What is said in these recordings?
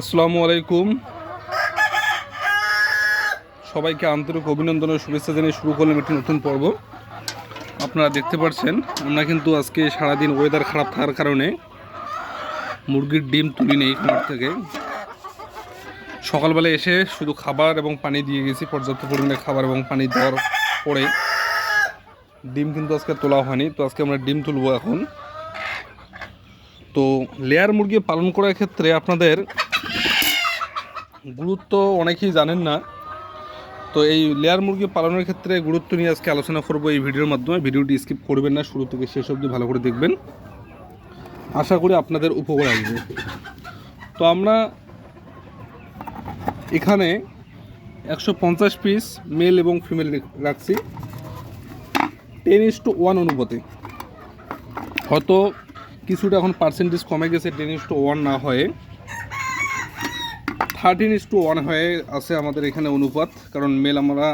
আসসালামু আলাইকুম। সবাইকে আন্তরিক অভিনন্দন ও শুভেচ্ছা জানিয়ে শুরু করলাম একটি নতুন পর্ব। আপনারা দেখতে পাচ্ছেন, আমরা কিন্তু আজকে সারাদিন ওয়েদার খারাপ থাকার কারণে মুরগির ডিম তুলি নেই খামার থেকে। সকালবেলা এসে শুধু খাবার এবং পানি দিয়ে গেছি, পর্যাপ্ত পরিমাণে খাবার এবং পানি দেওয়ার পরে। ডিম কিন্তু আজকে তোলা হয়নি, তো আজকে আমরা ডিম তুলবো এখন। তো লেয়ার মুরগি পালন করার ক্ষেত্রে আপনাদের গুরুত্ব অনেকেই জানেন না। তো এই লেয়ার মুরগি পালনের ক্ষেত্রে গুরুত্ব নিয়ে আজকে আলোচনা করব এই ভিডিওর মাধ্যমে। ভিডিওটি স্কিপ করবেন না, শুরু থেকে শেষ অবধি ভালো করে দেখবেন। আশা করি আপনাদের উপকার আসবে। তো আমরা এখানে একশো পঞ্চাশ পিস মেল এবং ফিমেল রাখছি। টেন ইস টু ওয়ান অনুপাতে। হয়তো কিছুটা এখন পার্সেন্টেজ কমে গেছে টেন ইস টু ওয়ান না হয়ে। থার্টিন ইস টু ওয়ান হয়ে আছে আমাদের এখানে অনুপাত, কারণ মেল আমরা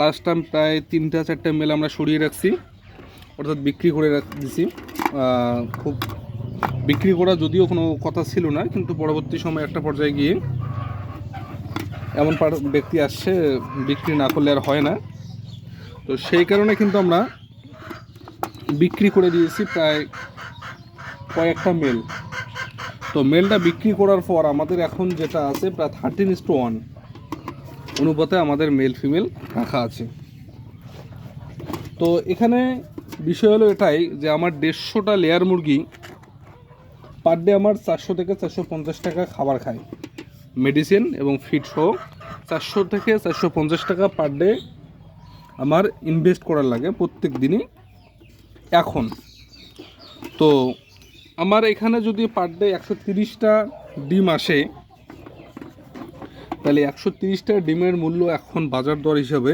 লাস্ট টাইম প্রায় তিনটা, চারটে মেল আমরা সরিয়ে রাখছি, অর্থাৎ বিক্রি করে দিছি। খুব বিক্রি করা যদিও কোনো কথা ছিল না, কিন্তু পরবর্তী সময় একটা পর্যায়ে গিয়ে এমন ব্যক্তি আসছে, বিক্রি না করলে আর হয় না। তো সেই কারণে কিন্তু আমরা বিক্রি করে দিয়েছি প্রায় কয়েকটা মেল তো মেলটা বিক্রি করার পর আমাদের এখন যেটা আছে, প্রায় থার্টিন ইস টু ওয়ান অনুপাতে আমাদের মেল ফিমেল রাখা আছে। তো এখানে বিষয় হলো এটাই যে আমার দেড়শোটা লেয়ার মুরগি পার ডে আমার চারশো থেকে চারশো পঞ্চাশ টাকা খাবার খায়। মেডিসিন এবং ফিড সহ চারশো থেকে চারশো পঞ্চাশ টাকা পার ডে আমার ইনভেস্ট করার লাগে প্রত্যেক দিনই। এখন তো আমার এখানে যদি পার ডে একশো তিরিশটা ডিম আসে, তাহলে একশো তিরিশটা ডিমের মূল্য এখন বাজার দর হিসাবে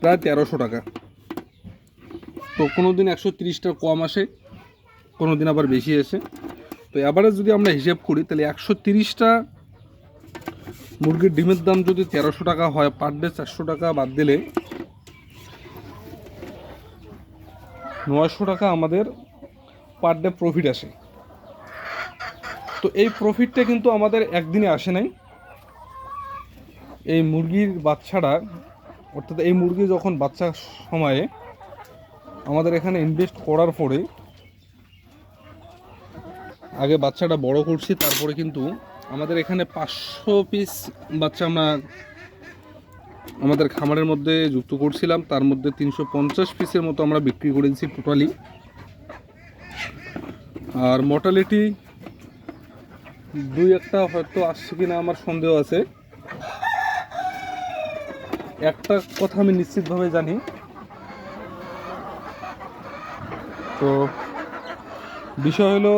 প্রায় তেরোশো টাকা। তো কোনো দিন একশো তিরিশটা কম আসে কোনো দিন আবার বেশি আসে। তো এবারে যদি আমরা হিসেব করি, তাহলে একশো তিরিশটা মুরগির ডিমের দাম যদি তেরোশো টাকা হয় পার ডে চারশো টাকা বাদ দিলে নয়শো টাকা আমাদের পার ডে প্রফিট আসে। তো এই প্রফিটটা কিন্তু আমাদের একদিনে আসে নাই। এই মুরগির বাচ্চাটা অর্থাৎ এই মুরগি যখন বাচ্চা সময়ে আমাদের এখানে ইনভেস্ট করার পরে, আগে বাচ্চাটা বড় করছি, তারপরে কিন্তু আমাদের এখানে পাঁচশো পিস বাচ্চা আমরা আমাদের খামারের মধ্যে যুক্ত করছিলাম। তার মধ্যে তিনশো পঞ্চাশ পিসের মতো আমরা বিক্রি করেছি টোটালি আর মর্টালিটি দুই একটা হয়তো আসছে কিনা আমার সন্দেহ আছে। একটা কথা আমি নিশ্চিতভাবে জানি। তো বিষয় হলো,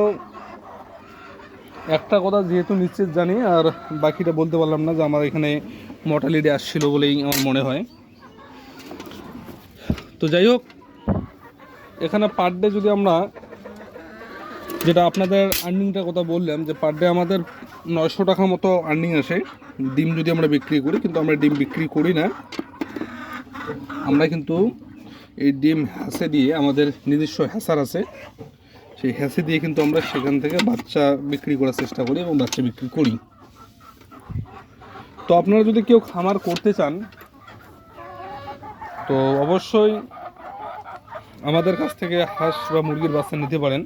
একটা কথা যেহেতু নিশ্চিত জানি, আর বাকিটা বলতে পারলাম না যে আমার এখানে মর্টালিটি আসছিল বলেই আমার মনে হয়। তো যাই হোক, এখানে পার ডে যদি আমরা যেটা আপনাদের আর্নিংটার কথা বললাম, যে পার ডে আমাদের নয়শো টাকা মতো আর্নিং আসে ডিম যদি আমরা বিক্রি করি, কিন্তু আমরা ডিম বিক্রি করি না। আমরা কিন্তু এই ডিম হ্যাসে দিয়ে আমাদের নিজস্ব হ্যাসার আছে। সেই হ্যাসে দিয়ে কিন্তু আমরা সেখান থেকে বাচ্চা বিক্রি করার চেষ্টা করি এবং বাচ্চা বিক্রি করি। তো আপনারা যদি কেউ খামার করতে চান, তো অবশ্যই আমাদের কাছ থেকে হাঁস বা মুরগির বাচ্চা নিতে পারেন।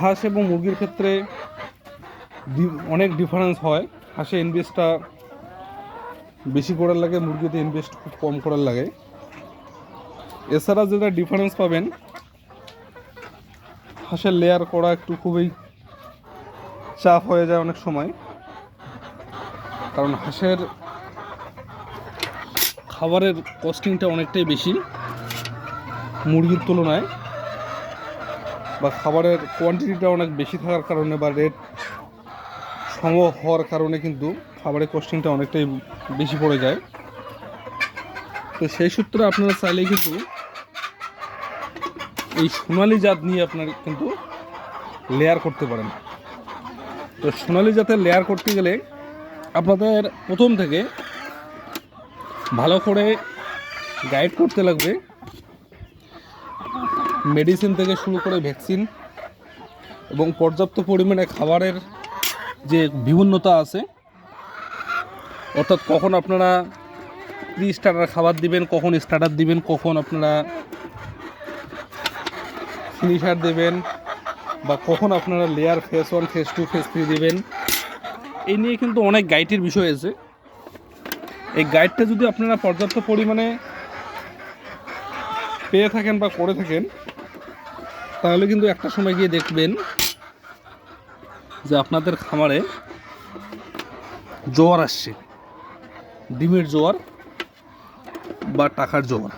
হাঁস এবং মুরগির ক্ষেত্রে অনেক ডিফারেন্স হয়। হাঁসে ইনভেস্টটা বেশি করার লাগে, মুরগিতে ইনভেস্ট খুব কম করার লাগে। এছাড়া যেটা ডিফারেন্স পাবেন, হাঁসের লেয়ার করা একটু খুবই চাপ হয়ে যায় অনেক সময়। কারণ হাঁসের খাবারের কস্টিংটা অনেকটাই বেশি, মুরগির তুলনায়। বা খাবারের কোয়ান্টিটিটা অনেক বেশি থাকার কারণে বা রেট সম হওয়ার কারণে কিন্তু খাবারের কস্টিংটা অনেকটাই বেশি পড়ে যায়। তো সেই সূত্রে আপনারা চাইলে কিন্তু এই সোনালি জাত নিয়ে আপনার কিন্তু লেয়ার করতে পারেন। তো সোনালি জাতের লেয়ার করতে গেলে আপনাদের প্রথম থেকে ভালো করে গাইড করতে লাগবে। মেডিসিন থেকে শুরু করে ভ্যাকসিন এবং পর্যাপ্ত পরিমাণে খাবারের যে বিভিন্নতা আছে, অর্থাৎ কখন আপনারা প্রি স্টার্টার খাবার দিবেন, কখন স্টার্টার দিবেন, কখন আপনারা ফিনিশার দেবেন বা কখন আপনারা layer phase one phase two phase three দেবেন, এই নিয়ে কিন্তু অনেক গাইডের বিষয় আছে। এই গাইডটা যদি আপনারা পর্যাপ্ত পরিমাণে পেয়ে থাকেন বা করে থাকেন, তাহলে কিন্তু একটা সময় গিয়ে দেখবেন যে আপনাদের খামারে জোয়ার আসছে। ডিমের জোয়ার বা টাকার জোয়ার।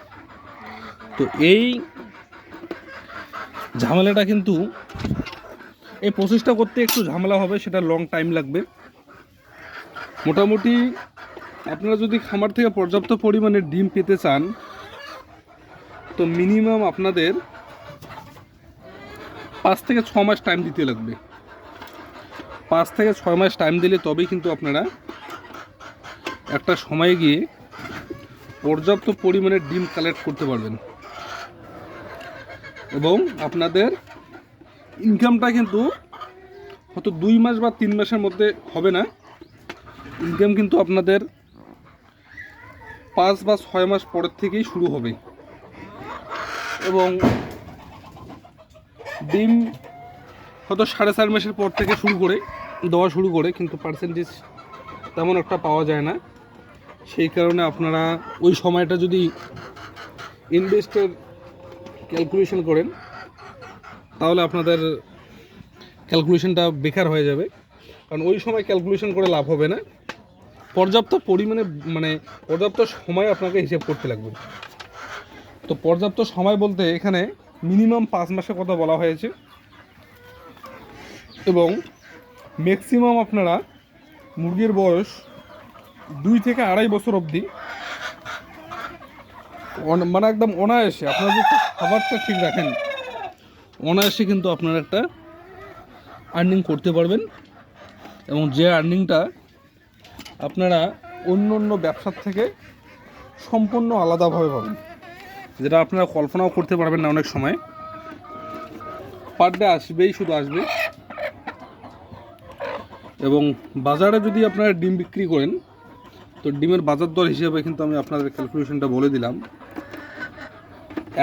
তো এই ঝামেলাটা কিন্তু, এই প্রসেসটা করতে একটু ঝামেলা হবে, সেটা লং টাইম লাগবে। মোটামুটি আপনারা যদি খামার থেকে পর্যাপ্ত পরিমাণে ডিম পেতে চান তো মিনিমাম আপনাদের পাঁচ থেকে ছ মাস টাইম দিতে লাগবে। পাঁচ থেকে ছয় মাস টাইম দিলে তবেই কিন্তু আপনারা একটা সময়ে গিয়ে পর্যাপ্ত পরিমাণে ডিম কালেক্ট করতে পারবেন। এবং আপনাদের ইনকামটা কিন্তু হয়তো দুই মাস বা তিন মাসের মধ্যে হবে না। ইনকাম কিন্তু আপনাদের পাঁচ বা ছয় মাস পরের থেকেই শুরু হবে। এবং ডিম হয়তো সাড়ে চার মাসের পর থেকে শুরু করে, দেওয়া শুরু করে, কিন্তু পার্সেন্টেজ তেমন একটা পাওয়া যায় না। সেই কারণে আপনারা ওই সময়টা যদি ইনভেস্টের ক্যালকুলেশন করেন, তাহলে আপনাদের ক্যালকুলেশনটা বেকার হয়ে যাবে। কারণ ওই সময় ক্যালকুলেশন করে লাভ হবে না। পর্যাপ্ত পরিমাণে মানে পর্যাপ্ত সময় আপনাকে হিসেব করতে লাগবে। তো পর্যাপ্ত সময় বলতে এখানে মিনিমাম পাঁচ মাসের কথা বলা হয়েছে। এবং ম্যাক্সিমাম আপনারা মুরগির বয়স দুই থেকে আড়াই বছর অবধি মানে একদম অনায়াসে, আপনারা যদি খাবারটা ঠিক রাখেন, অনায়াসে কিন্তু আপনারা একটা আর্নিং করতে পারবেন। এবং যে আর্নিংটা আপনারা অন্য অন্য ব্যবসার থেকে সম্পূর্ণ আলাদাভাবে পাবেন। যেটা আপনারা কল্পনাও করতে পারবেন না অনেক সময়। পার ডে আসবেই, শুধু আসবে। এবং বাজারে যদি আপনারা ডিম বিক্রি করেন, তো ডিমের বাজার দর হিসেবে কিন্তু আমি আপনাদের ক্যালকুলেশনটা বলে দিলাম।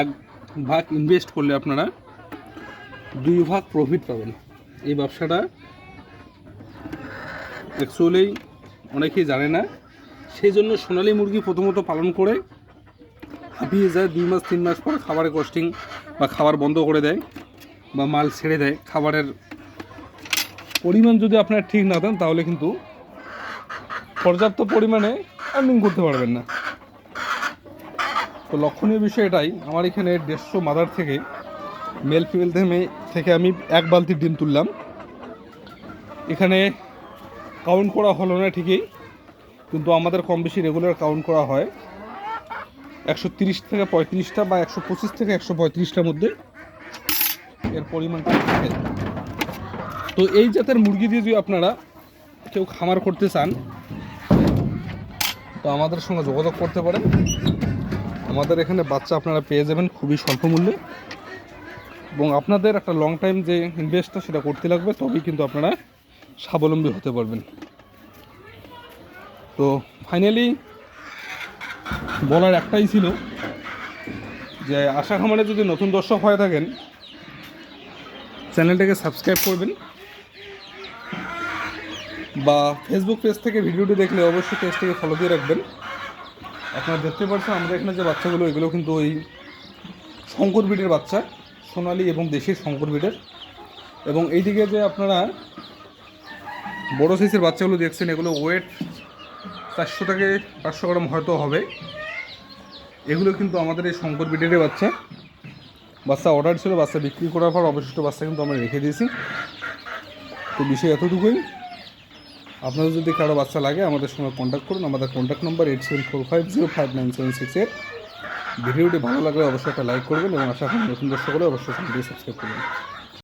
এক ভাগ ইনভেস্ট করলে আপনারা দুই ভাগ প্রফিট পাবেন। এই ব্যবসাটা অ্যাকচুয়ালি অনেকেই জানে না। সেই জন্য সোনালী মুরগি প্রথমত পালন করে হাঁপিয়ে যায়, দুই মাস, তিন মাস পর খাবারের কস্টিং বা খাবার বন্ধ করে দেয় বা মাল ছেড়ে দেয়। খাবারের পরিমাণ যদি আপনার ঠিক না দেন, তাহলে কিন্তু পর্যাপ্ত পরিমাণে আর্নিং করতে পারবেন না। তো লক্ষণীয় বিষয় এটাই, আমার এখানে দেড়শো মাদার থেকে মেল ফিমেল থেকে থেকে আমি এক বালতি ডিম তুললাম। এখানে কাউন্ট করা হলো না ঠিকই, কিন্তু আমাদের কম বেশি রেগুলার কাউন্ট করা হয়। একশো তিরিশ থেকে পঁয়ত্রিশটা বা একশো পঁচিশ থেকে একশো পঁয়ত্রিশটার মধ্যে এর পরিমাণটা থাকে। তো এই জাতের মুরগি দিয়ে যদি আপনারা কেউ খামার করতে চান, তো আমাদের সঙ্গে যোগাযোগ করতে পারেন। আমাদের এখানে বাচ্চা আপনারা পেয়ে যাবেন খুবই স্বল্প মূল্যে। এবং আপনাদের একটা লং টাইম যে ইনভেস্টটা সেটা করতে লাগবে, তবেই কিন্তু আপনারা স্বাবলম্বী হতে পারবেন। তো ফাইনালি বলার একটাই ছিল যে আশা খামারে যদি নতুন দর্শক হয়ে থাকেন, চ্যানেলটাকে সাবস্ক্রাইব করবেন বা ফেসবুক পেজ থেকে ভিডিওটি দেখলে অবশ্যই পেজটাকে ফলো দিয়ে রাখবেন। আপনারা দেখতে পাচ্ছেন আমাদের এখানে যে বাচ্চাগুলো, এগুলো কিন্তু ওই শঙ্কর বিটের বাচ্চা, সোনালি এবং দেশি শঙ্কর বিটের এবং এইদিকে যে আপনারা বড় সাইজের বাচ্চাগুলো দেখছেন, এগুলো ওয়েট চারশো থেকে পাঁচশো গ্রাম হয়তো হবে। এগুলো কিন্তু আমাদের এই শঙ্কর বিটের বাচ্চা। বাচ্চা অর্ডার ছিল, বাচ্চা বিক্রি করার পর অবশিষ্ট বাচ্চা কিন্তু আমরা রেখে দিয়েছি। তো বিষয় এতটুকুই। আপনাদের যদি কারও বাচ্চা লাগে, আমাদের সঙ্গে কন্ট্যাক্ট করুন। আমাদের contact number eight seven four five zero five nine seven six eight ভিডিওটি ভালো লাগলে অবশ্যই একটা লাইক করবেন এবং আশা করি নতুন দর্শক হলে অবশ্যই সাবস্ক্রাইব করবেন